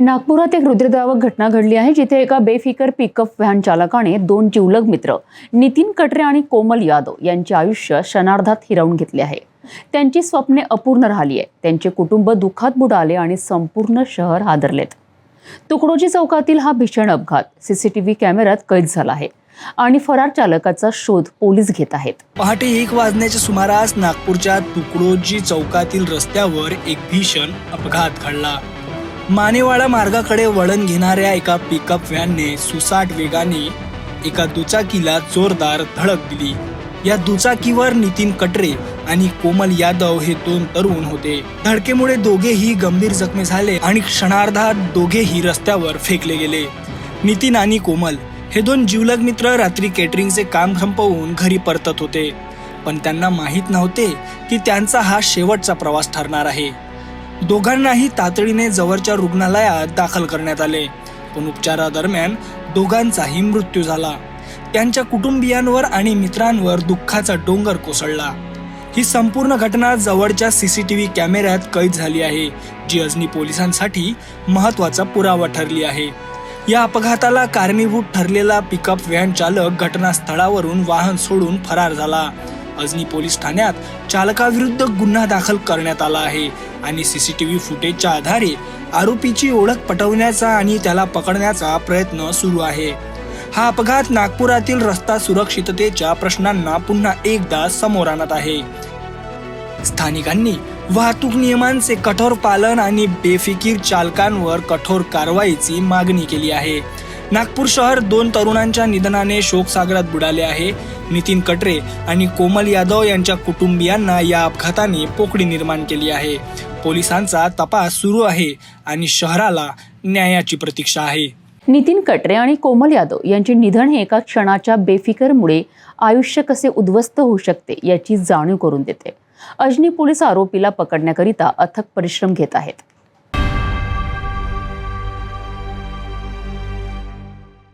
नागपुरात एक हृदयद्रावक घटना घडली आहे जिथे एका बेफिकर पिकअप व्हॅन चालकाने दोन जिवलग मित्र नितीन कटरे आणि कोमल यादव यांचे आयुष्य क्षणार्धात हिरावून घेतले आहे. त्यांची स्वप्ने अपूर्ण राहिली आहे त्यांचे कुटुंब दुःखात बुडाले आणि संपूर्ण शहर हादरलेत. तुकडोजी चौकातील हा भीषण अपघात सीसीटीव्ही कॅमेऱ्यात कैद झाला आहे आणि फरार चालकाचा शोध पोलीस घेत आहेत. पहाटे एक वाजण्याच्या सुमारास नागपूरच्या तुकडोजी चौकातील रस्त्यावर एक भीषण अपघात घडला. मानेवाडा मार्गाकडे वळण घेणाऱ्या एका पिकअप व्हॅनने सुसाट वेगाने एका दुचाकीला जोरदार धडक दिली. या दुचाकीवर नितीन कटरे आणि कोमल यादव हे दोन तरुण होते. धडकेमुळे दोघेही गंभीर जखमी झाले आणि क्षणार्धात दोघेही रस्त्यावर फेकले गेले. नितीन आणि कोमल हे दोन जीवलग मित्र रात्री केटरिंगचे काम संपवून घरी परतत होते. पण त्यांना माहीत नव्हते की त्यांचा हा शेवटचा प्रवास ठरणार आहे. दोघांनाही तातडीने जवळच्या रुग्णालयात दाखल करण्यात आले. पण उपचारादरम्यान दोघांचाही मृत्यू झाला. त्यांच्या कुटुंबियांवर आणि मित्रांवर दुःखाचा डोंगर कोसळला. ही संपूर्ण घटना जवळच्या सीसीटीव्ही कॅमेऱ्यात कैद झाली आहे जी अजनी पोलिसांसाठी महत्त्वाचा पुरावा ठरली आहे. या अपघाताला कारणीभूत ठरलेला पिकअप व्हॅन चालक घटनास्थळावरून वाहन सोडून फरार झाला. अजनी पोलीस ठाण्यात चालकाविरुद्ध गुन्हा दाखल करण्यात आला आहे. आणि सीसीटीव्ही फुटेजच्या आधारे आरोपीची ओळख पटवण्याचा आणि त्याला पकडण्याचा प्रयत्न सुरू आहे. हा अपघात नागपुरातील रस्ता सुरक्षिततेच्या प्रश्नांना पुन्हा एकदा समोर आणत आहे. स्थानिकांनी वाहतूक नियमांचे कठोर पालन आणि बेफिकीर चालकांवर कठोर कारवाईची मागणी केली आहे. नागपूर शहर दोन तरुणांच्या निधनाने शोकसागरात बुडाले आहे. नितीन कटरे आणि कोमल यादव यांच्या कुटुंबियांना या अपघाताने पोकळी निर्माण केली आहे. पोलिसांचा तपास सुरू आहे आणि शहराला न्यायाची प्रतीक्षा आहे. नितीन कटरे आणि कोमल यादव यांचे निधन हे एका क्षणाच्या बेफिकरमुळे आयुष्य कसे उद्ध्वस्त होऊ शकते याची जाणीव करून देते. अजनी पोलीस आरोपीला पकडण्याकरिता अथक परिश्रम घेत आहेत.